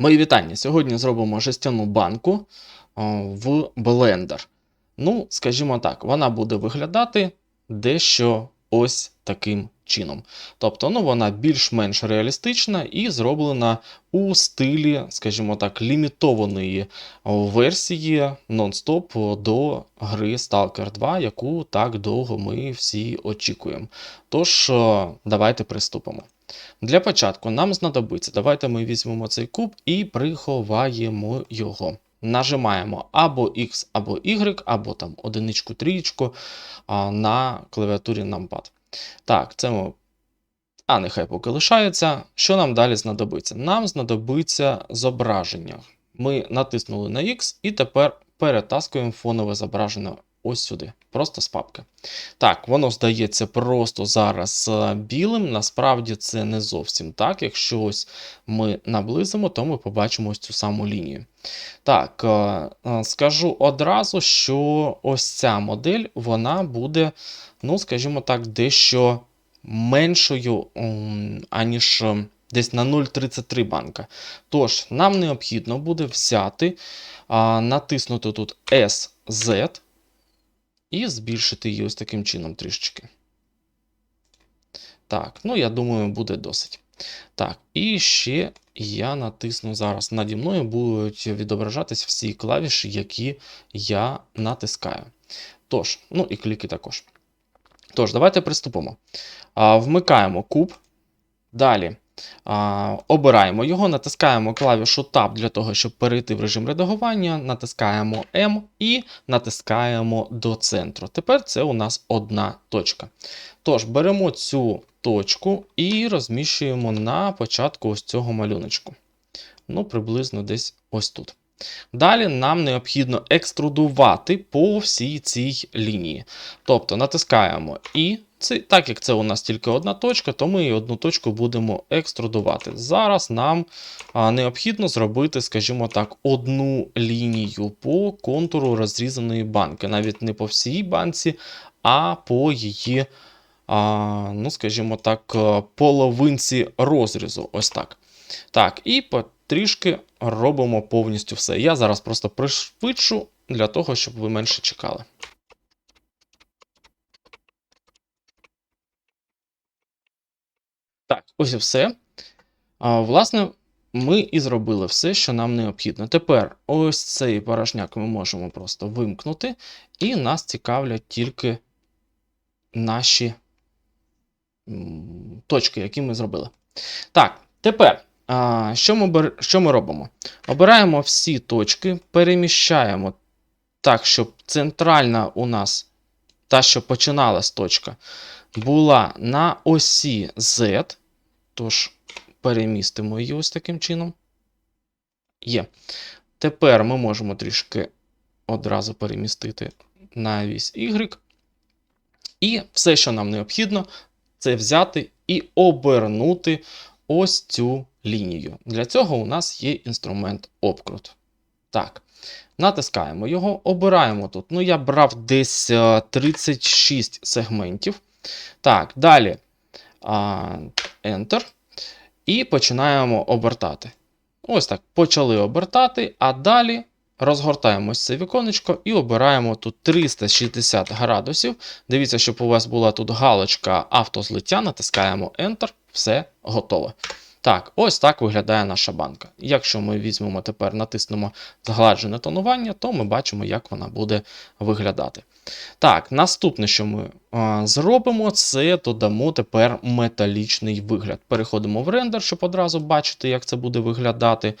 Мої вітання. Сьогодні зробимо жестяну банку в Blender. Ну, скажімо так, вона буде виглядати дещо ось таким чином. Тобто, ну, вона більш-менш реалістична і зроблена у стилі, скажімо так, лімітованої версії нон-стоп до гри Stalker 2, яку так довго ми всі очікуємо. Тож, давайте приступимо. Для початку нам знадобиться, давайте ми візьмемо цей куб і приховаємо його. Нажимаємо або X, або Y, або там одиничку, трієчку на клавіатурі Numpad. Так, це ми. А, нехай поки лишається. Що нам далі знадобиться? Нам знадобиться зображення. Ми натиснули на X і тепер перетаскуємо фонове зображення ось сюди, просто з папки. Так, воно здається просто зараз е, білим. Насправді це не зовсім так. Якщо ось ми наблизимо, то ми побачимо ось цю саму лінію. Так, е, е, скажу одразу, що ось ця модель вона буде, ну, скажімо так, дещо меншою, аніж десь на 0,33 банка. Тож, нам необхідно буде взяти, натиснути тут SZ і збільшити її ось таким чином трішечки. Так, ну я думаю, буде досить. Так, і ще я натисну зараз. Наді мною будуть відображатись всі клавіші, які я натискаю. Тож, ну і кліки також. Тож, давайте приступимо. А, Вмикаємо куб. Далі а, обираємо його, натискаємо клавішу Tab для того, щоб перейти в режим редагування, натискаємо M і натискаємо до центру. Тепер це у нас одна точка. Тож, беремо цю точку і розміщуємо на початку ось цього малюночку. Ну, приблизно десь ось тут. Далі нам необхідно екструдувати по всій цій лінії. Тобто натискаємо і, це, так як це у нас тільки одна точка, то ми одну точку будемо екструдувати. Зараз нам а, необхідно зробити, скажімо так, одну лінію по контуру розрізаної банки. Навіть не по всій банці, а по її, а, ну, скажімо так, е, половинці розрізу. Ось так. Так, і потрішки робимо повністю все. Я зараз просто пришвидшу для того, щоб ви менше чекали. Так, ось і все. А, власне, ми і зробили все, що нам необхідно. Тепер ось цей порожняк ми можемо просто вимкнути, і нас цікавлять тільки наші точки, які ми зробили. Так, тепер. Що, ми, що ми робимо? Обираємо всі точки, переміщаємо так, щоб центральна у нас, та, що починалась точка, була на осі Z. Тож перемістимо її ось таким чином. Є. Тепер ми можемо трішки одразу перемістити на вісь Y. І все, що нам необхідно, це взяти і обернути ось цю лінію. Для цього у нас є інструмент обкрут. Так, натискаємо його, обираємо тут. Ну, я брав десь е, 36 сегментів. Так, далі а, Enter. І починаємо обертати. Ось так, почали обертати, а далі розгортаємо це віконечко і обираємо тут 360 градусів. Дивіться, щоб у вас була тут галочка автозлиття, натискаємо Enter, все готово. Так, ось так виглядає наша банка. Якщо ми візьмемо тепер, натиснемо згладжене тонування, то ми бачимо, як вона буде виглядати. Так, наступне, що ми а, зробимо, це додамо тепер металічний вигляд. Переходимо в рендер, щоб одразу бачити, як це буде виглядати.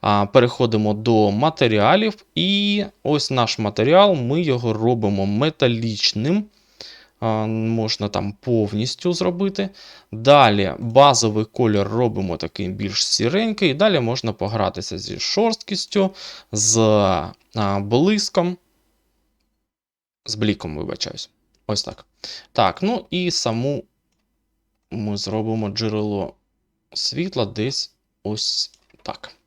А, переходимо до матеріалів, і ось наш матеріал, ми його робимо металічним. Можна там повністю зробити. Далі базовий колір робимо такий більш сіренький. І далі можна погратися зі шорсткістю, з блиском. З бліком, вибачаюсь. Ось так. Так, ну і саму ми зробимо джерело світла десь ось так.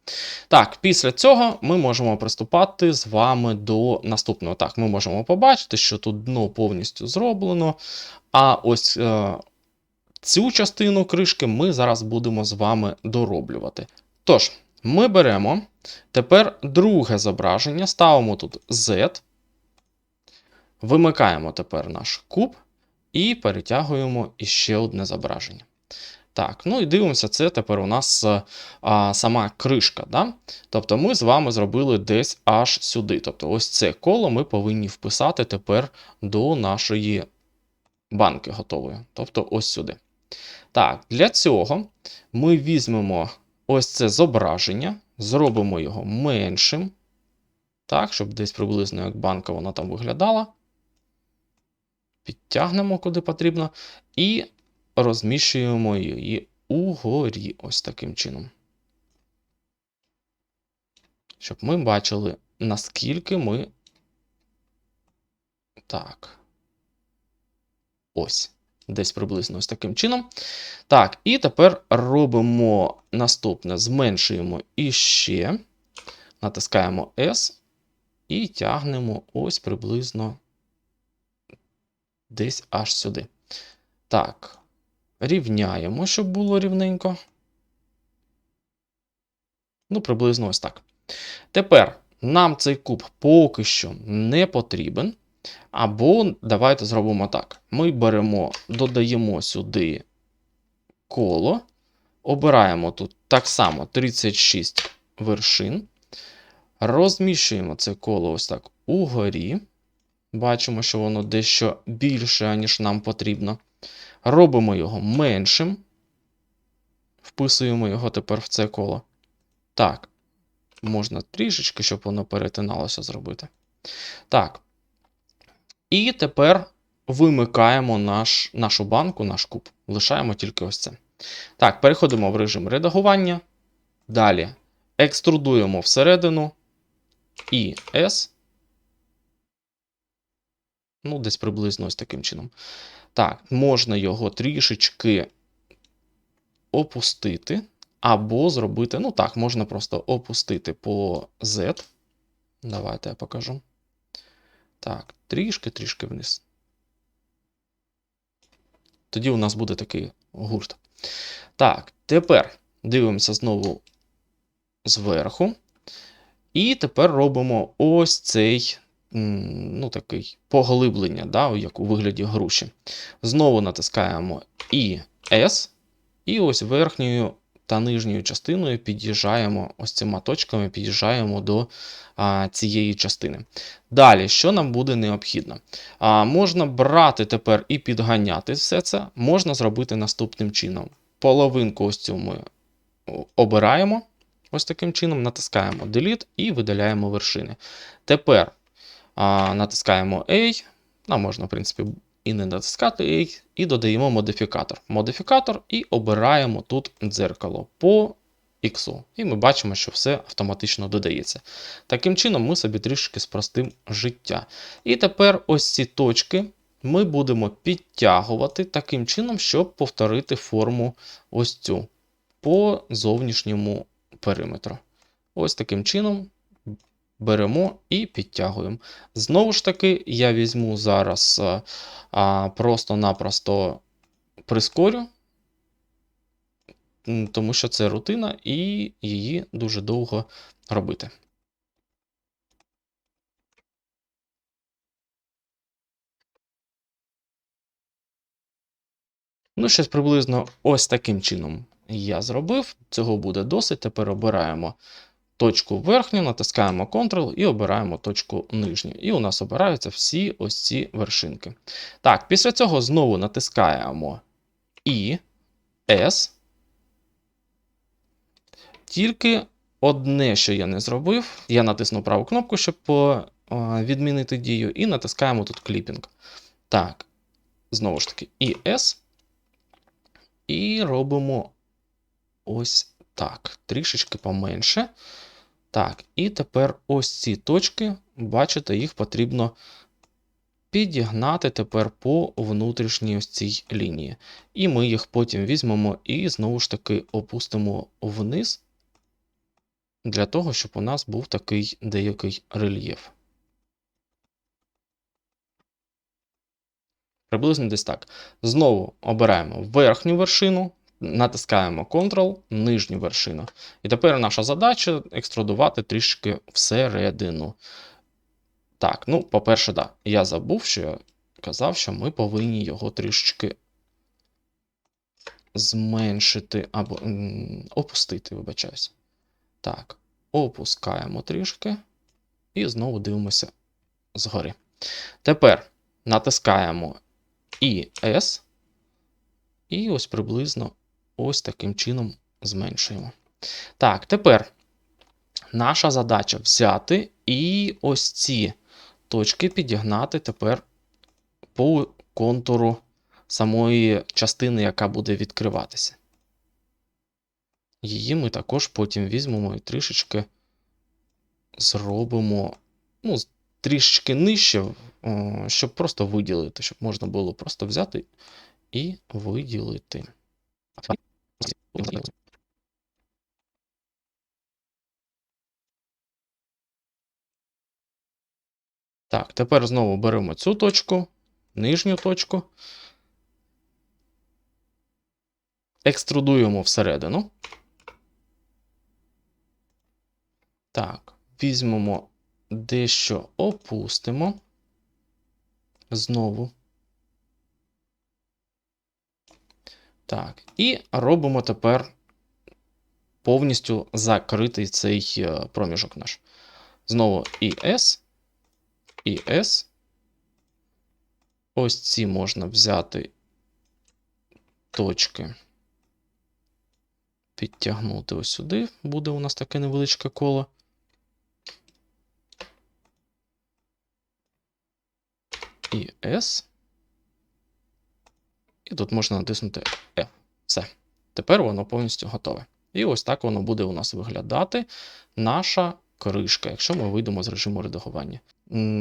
Так, після цього ми можемо приступати з вами до наступного. Так, ми можемо побачити, що тут дно повністю зроблено. А ось е, цю частину кришки ми зараз будемо з вами дороблювати. Тож, Ми беремо тепер друге зображення, ставимо тут Z, вимикаємо тепер наш куб і перетягуємо іще одне зображення. Так, ну і дивимося, це тепер у нас а, сама кришка. Да? Тобто ми з вами зробили десь аж сюди. Тобто, ось це коло ми повинні вписати тепер до нашої банки готової. Тобто ось сюди. Так, для цього ми візьмемо ось це зображення, зробимо його меншим. Так, щоб десь приблизно як банка вона там виглядала. Підтягнемо куди потрібно. І розміщуємо її угорі ось таким чином. Щоб ми бачили, наскільки ми. Так. Ось. Десь приблизно ось таким чином. Так, і тепер робимо наступне: зменшуємо іще, натискаємо S і тягнемо ось приблизно десь аж сюди. Так, рівняємо, щоб було рівненько. Ну, приблизно ось так. Тепер нам цей куб поки що не потрібен. Або давайте зробимо так. Ми беремо, додаємо сюди коло, обираємо тут так само 36 вершин. Розміщуємо це коло ось так угорі. Бачимо, що воно дещо більше, ніж нам потрібно. Робимо його меншим. Вписуємо його тепер в це коло. Так, можна трішечки, щоб воно перетиналося зробити. Так. І тепер вимикаємо наш, нашу банку, наш куб. Лишаємо тільки ось це. Так, переходимо в режим редагування. Далі екструдуємо всередину і S. Ну, десь приблизно ось таким чином. Так, можна його трішечки опустити. Або зробити, ну так, можна просто опустити по Z. Давайте я покажу. Так, трішки-трішки вниз. Тоді у нас буде такий гурт. Так, тепер дивимося знову зверху. І тепер робимо ось цей ну, такий поглиблення, да, як у вигляді груші. Знову натискаємо і S, і ось верхньою та нижньою частиною під'їжджаємо ось цими точками, під'їжджаємо до а, цієї частини. Далі, що нам буде необхідно? А, Можна брати тепер і підганяти все це, можна зробити наступним чином. Половинку ось цю ми обираємо. Ось таким чином натискаємо Delete і видаляємо вершини. Тепер натискаємо A, а можна, в принципі, і не натискати A, і додаємо модифікатор. Модифікатор і обираємо тут дзеркало по X. І ми бачимо, що все автоматично додається. Таким чином, ми собі трішки спростимо життя. І тепер ось ці точки ми будемо підтягувати таким чином, щоб повторити форму ось цю по зовнішньому периметру. Ось таким чином беремо і підтягуємо. Знову ж таки, я візьму зараз просто-напросто прискорю, тому що це рутина, і її дуже довго робити. Ну, щось приблизно ось таким чином я зробив. Цього буде досить. Тепер обираємо точку верхню, натискаємо Ctrl і обираємо точку нижню. І у нас обираються всі ось ці вершинки. Так, після цього знову натискаємо І, S. Тільки одне, що я не зробив, я натисну праву кнопку, щоб відмінити дію, і натискаємо тут кліпінг. Так, знову ж таки, і S. І робимо ось так, трішечки поменше. Так, і тепер ось ці точки, бачите, їх потрібно підігнати тепер по внутрішній ось цій лінії. І ми їх потім візьмемо і знову ж таки опустимо вниз, для того, щоб у нас був такий деякий рельєф. Приблизно десь так. Знову обираємо верхню вершину, натискаємо Ctrl, нижню вершину. І тепер наша задача екструдувати трішки всередину. Так, ну, по-перше, да, я забув, що я казав, що ми повинні його трішечки зменшити або опустити, вибачаюся. Так, опускаємо трішки і знову дивимося згори. Тепер натискаємо ES, і ось приблизно ось таким чином зменшуємо. Так, тепер наша задача взяти і ось ці точки підігнати тепер по контуру самої частини, яка буде відкриватися. Її ми також потім візьмемо і трішечки зробимо ну, трішечки нижче, щоб просто виділити, щоб можна було просто взяти і виділити. Так, тепер знову беремо цю точку, нижню точку, екструдуємо всередину. Так, візьмемо дещо опустимо. Знову. Так, і робимо тепер повністю закритий цей е, проміжок наш. Знову і S, і S. Ось ці можна взяти точки. Підтягнути ось сюди. Буде у нас таке невеличке коло. І S. І тут можна натиснути E. Все. Тепер воно повністю готове. І ось так воно буде у нас виглядати. Наша кришка, якщо ми вийдемо з режиму редагування.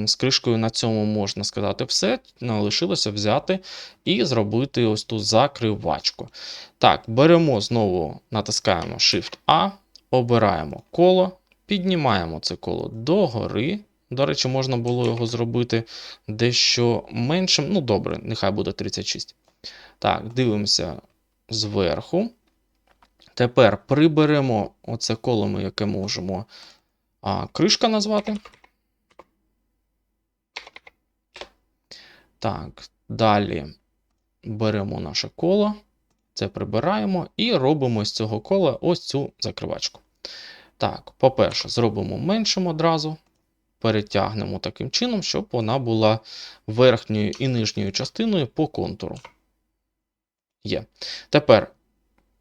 З кришкою на цьому можна сказати все. Лишилося взяти і зробити ось ту закривачку. Так, беремо знову, натискаємо Shift-A, обираємо коло, піднімаємо це коло догори. До речі, можна було його зробити дещо меншим. Ну, добре, нехай буде 36. Так, дивимося зверху. Тепер приберемо оце коло, ми яке можемо а, кришка назвати. Так, далі беремо наше коло, це прибираємо і робимо з цього кола ось цю закривачку. Так, по-перше, зробимо меншим одразу. Перетягнемо таким чином, щоб вона була верхньою і нижньою частиною по контуру. Є. Тепер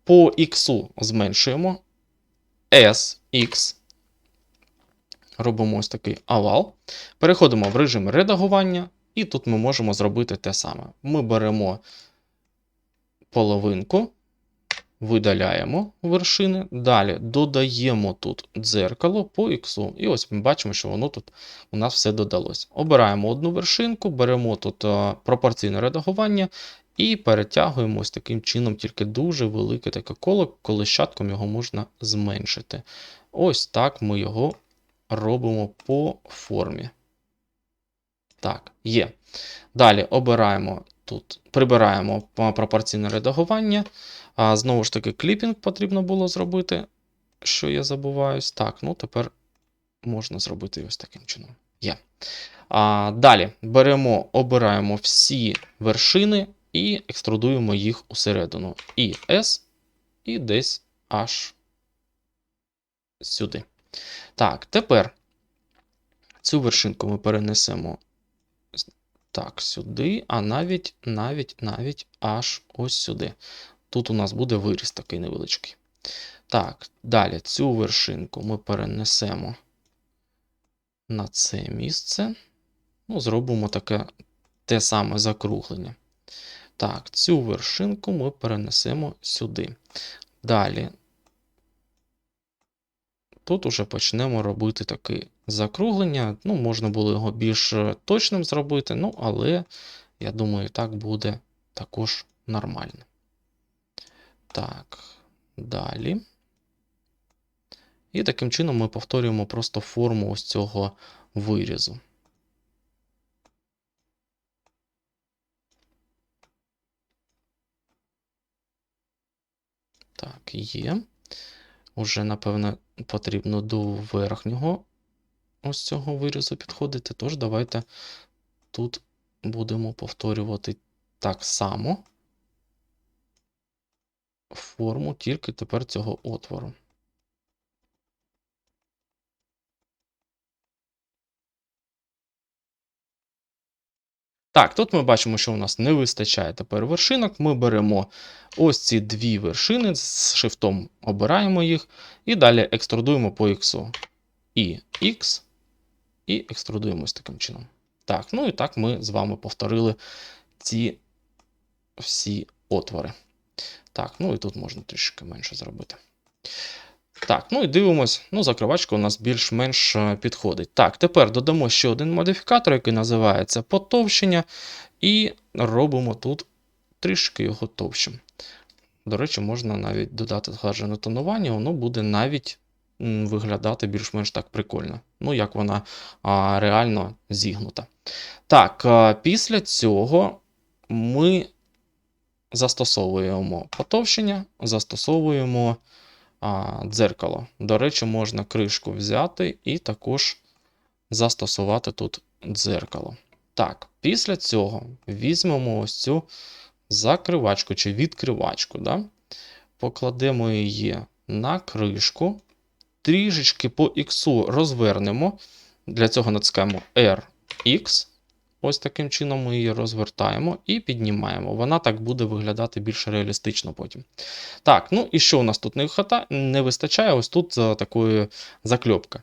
по X зменшуємо SX. Робимо ось такий овал. Переходимо в режим редагування, і тут ми можемо зробити те саме. Ми беремо половинку, видаляємо вершини, далі додаємо тут дзеркало по X. І ось ми бачимо, що воно тут у нас все додалось. Обираємо одну вершинку, беремо тут е, пропорційне редагування і перетягуємо ось таким чином тільки дуже велике таке коло, коли щатком його можна зменшити. Ось так ми його робимо по формі. Так, є. Далі обираємо тут, прибираємо пропорційне редагування. А, Знову ж таки, кліпінг потрібно було зробити, що я забуваюсь. Так, ну тепер можна зробити ось таким чином. Є. А, Далі беремо, обираємо всі вершини і екструдуємо їх усередину. І S, і десь аж сюди. Так, тепер цю вершинку ми перенесемо так, сюди, а навіть, навіть, навіть аж ось сюди. Тут у нас буде виріс такий невеличкий. Так, далі цю вершинку ми перенесемо на це місце. Ну, зробимо таке те саме закруглення. Так, цю вершинку ми перенесемо сюди. Далі. Тут уже почнемо робити таке закруглення. Ну, можна було його більш точним зробити, ну, але я думаю, так буде також нормально. Так, далі. І таким чином ми повторюємо просто форму ось цього вирізу. Так, є. Уже, напевно, потрібно до верхнього ось цього вирізу підходити. Тож давайте тут будемо повторювати так само форму, тільки тепер цього отвору. Так, тут ми бачимо, що у нас не вистачає тепер вершинок. Ми беремо ось ці дві вершини, з шифтом обираємо їх, і далі екструдуємо по X. І X, і екструдуємо ось таким чином. Так, ну і так ми з вами повторили ці всі отвори. Так, ну і тут можна трішки менше зробити. Так, ну і дивимось. Ну, закривачка у нас більш-менш е, підходить. Так, тепер додамо ще один модифікатор, який називається потовщення, і робимо тут трішки його товщим. До речі, можна навіть додати згладжене тонування, воно буде навіть виглядати більш-менш так прикольно. Ну, як вона а, реально зігнута. Так, а, після цього ми застосовуємо потовщення, застосовуємо а, дзеркало. До речі, можна кришку взяти і також застосувати тут дзеркало. Так, після цього візьмемо ось цю закривачку чи відкривачку. Да? Покладемо її на кришку. Трішечки по X розвернемо. Для цього натискаємо RX. Ось таким чином ми її розвертаємо і піднімаємо. Вона так буде виглядати більш реалістично потім. Так, ну і що у нас тут не хата, не вистачає? Ось тут а, такої закльопки.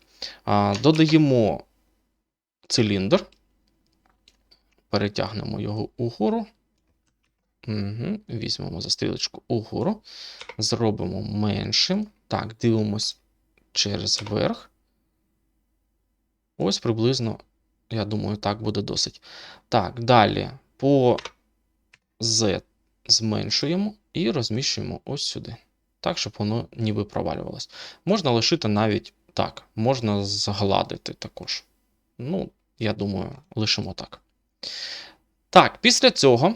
Додаємо циліндр, перетягнемо його угору. Угу, Візьмемо за стрілочку угору, зробимо меншим. Так, дивимось через верх. Ось приблизно я думаю, так буде досить. Так, далі по Z зменшуємо і розміщуємо ось сюди. Так, щоб воно ніби провалювалось. Можна лишити навіть так, можна згладити також. Ну, я думаю, лишимо так. Так, після цього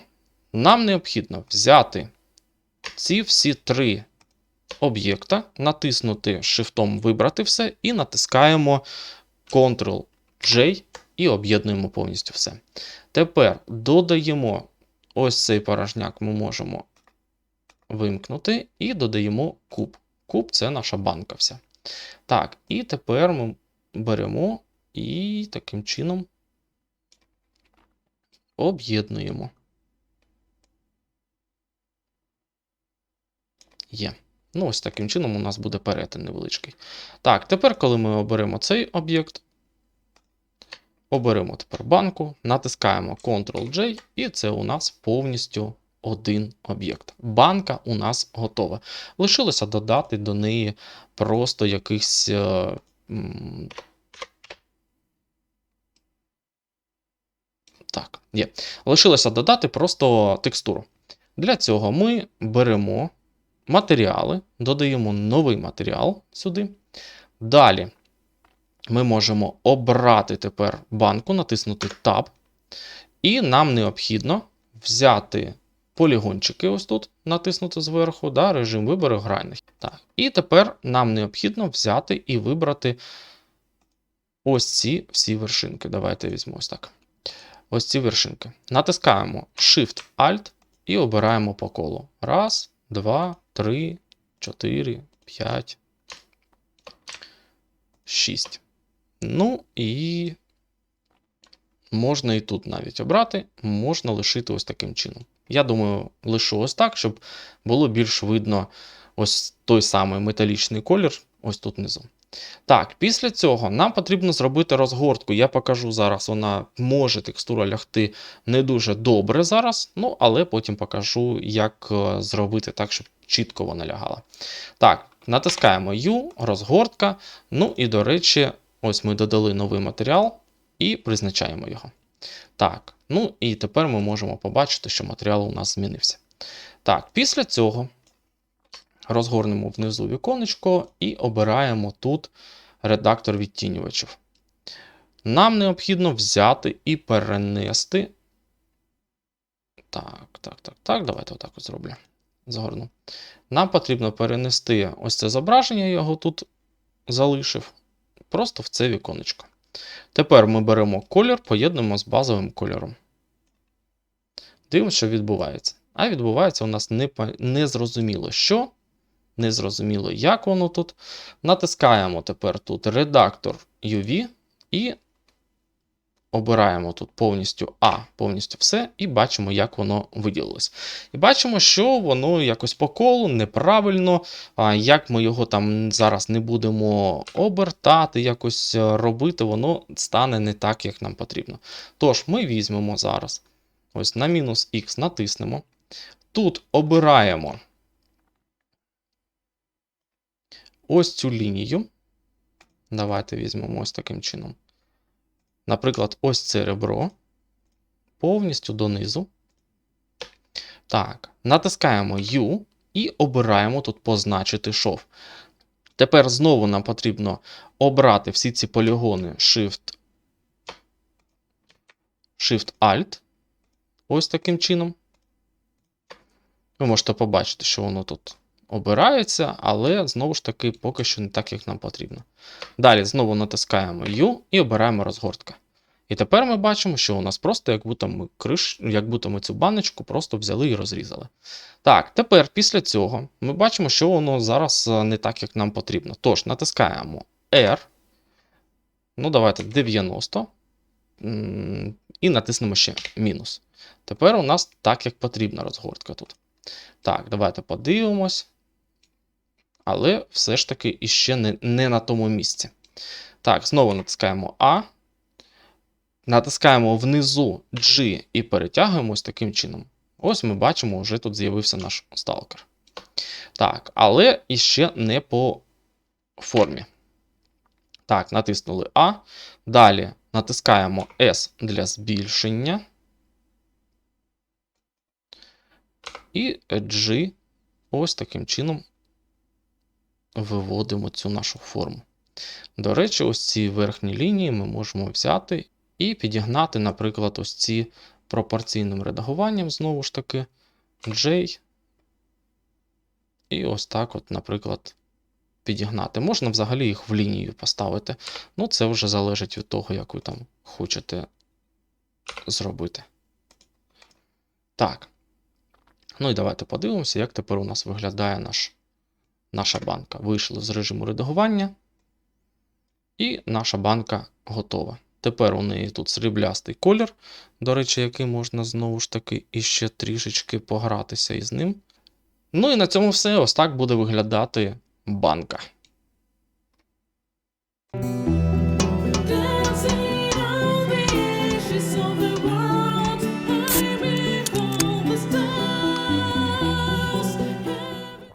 нам необхідно взяти ці всі три об'єкта, натиснути шифтом Вибрати все і натискаємо Ctrl-J і об'єднуємо повністю все. Тепер додаємо ось цей порожняк, ми можемо вимкнути, і додаємо куб. Куб це наша банка вся. Так, і тепер ми беремо і таким чином об'єднуємо. Є. Ну, ось таким чином у нас буде перетин невеличкий. Так, тепер, коли ми оберемо цей об'єкт, Оберемо тепер банку, натискаємо Ctrl-J, і це у нас повністю один об'єкт. Банка у нас готова. Лишилося додати до неї просто якийсь. Е, так, є. Лишилося додати просто текстуру. Для цього ми беремо матеріали, додаємо новий матеріал сюди. Далі ми можемо обрати тепер банку, натиснути Tab. І нам необхідно взяти полігончики, ось тут, натиснути зверху, да, режим вибору гральних. Так. І тепер нам необхідно взяти і вибрати ось ці всі вершинки. Давайте візьмемо ось так. Ось ці вершинки. Натискаємо Shift-Alt і обираємо по колу. Раз, два, три, чотири, п'ять, шість. Ну і можна і тут навіть обрати, можна лишити ось таким чином. Я думаю, лишу ось так, щоб було більш видно ось той самий металічний колір, ось тут внизу. Так, після цього нам потрібно зробити розгортку. Я покажу зараз, вона може текстура лягти не дуже добре зараз, ну, але потім покажу, як е, зробити так, щоб чітко вона лягала. Так, натискаємо U, розгортка. Ну і, до речі, Ось ми додали новий матеріал і призначаємо його. Так, ну і тепер ми можемо побачити, що матеріал у нас змінився. Так, після цього розгорнемо внизу віконечко і обираємо тут редактор відтінювачів. Нам необхідно взяти і перенести. Так, так, так, так, давайте отак от зроблю. згорну. Нам потрібно перенести ось це зображення, я його тут залишив, просто в це віконечко. Тепер ми беремо колір, поєднуємо з базовим кольором. Дивимося, що відбувається. А відбувається у нас не, незрозуміло що, незрозуміло, як воно тут. Натискаємо тепер тут редактор UV і обираємо тут повністю А, повністю все, і бачимо, як воно виділилось. І бачимо, що воно якось по колу неправильно. Як ми його там зараз не будемо обертати, якось е, робити, воно стане не так, як нам потрібно. Тож, ми візьмемо зараз ось на мінус Х натиснемо. Тут обираємо ось цю лінію. Давайте візьмемо ось таким чином. Наприклад, ось це ребро повністю донизу. Так, натискаємо U і обираємо тут позначити шов. Тепер знову нам потрібно обрати всі ці полігони Shift, Shift-Alt. Ось таким чином. Ви можете побачити, що воно тут обирається, але знову ж таки поки що не так, як нам потрібно. Далі знову натискаємо U і обираємо розгортка. І тепер ми бачимо, що у нас просто як будто ми криш, як будто ми цю баночку просто взяли і розрізали. Так, тепер після цього ми бачимо, що воно зараз е, не так, як нам потрібно. Тож, натискаємо R. Ну, давайте 90. І натиснемо ще мінус. Тепер у нас так, як потрібна розгортка тут. Так, давайте подивимось. Але все ж таки іще не, не на тому місці. Так, знову натискаємо А. Натискаємо внизу G і перетягуємо ось таким чином. Ось ми бачимо, вже тут з'явився наш сталкер. Так, але іще не по формі. Так, натиснули А. Далі натискаємо S для збільшення. І G ось таким чином виводимо цю нашу форму. До речі, ось ці верхні лінії ми можемо взяти і підігнати, наприклад, ось ці пропорційним редагуванням, знову ж таки, J. І ось так, от, наприклад, підігнати. Можна взагалі їх в лінію поставити. Ну, це вже залежить від того, як ви там хочете зробити. Так. Ну і давайте подивимося, як тепер у нас виглядає наш, наша банка вийшла з режиму редагування, і наша банка готова. Тепер у неї тут сріблястий колір, до речі, який можна знову ж таки іще трішечки погратися із ним. Ну і на цьому все. Ось так буде виглядати банка.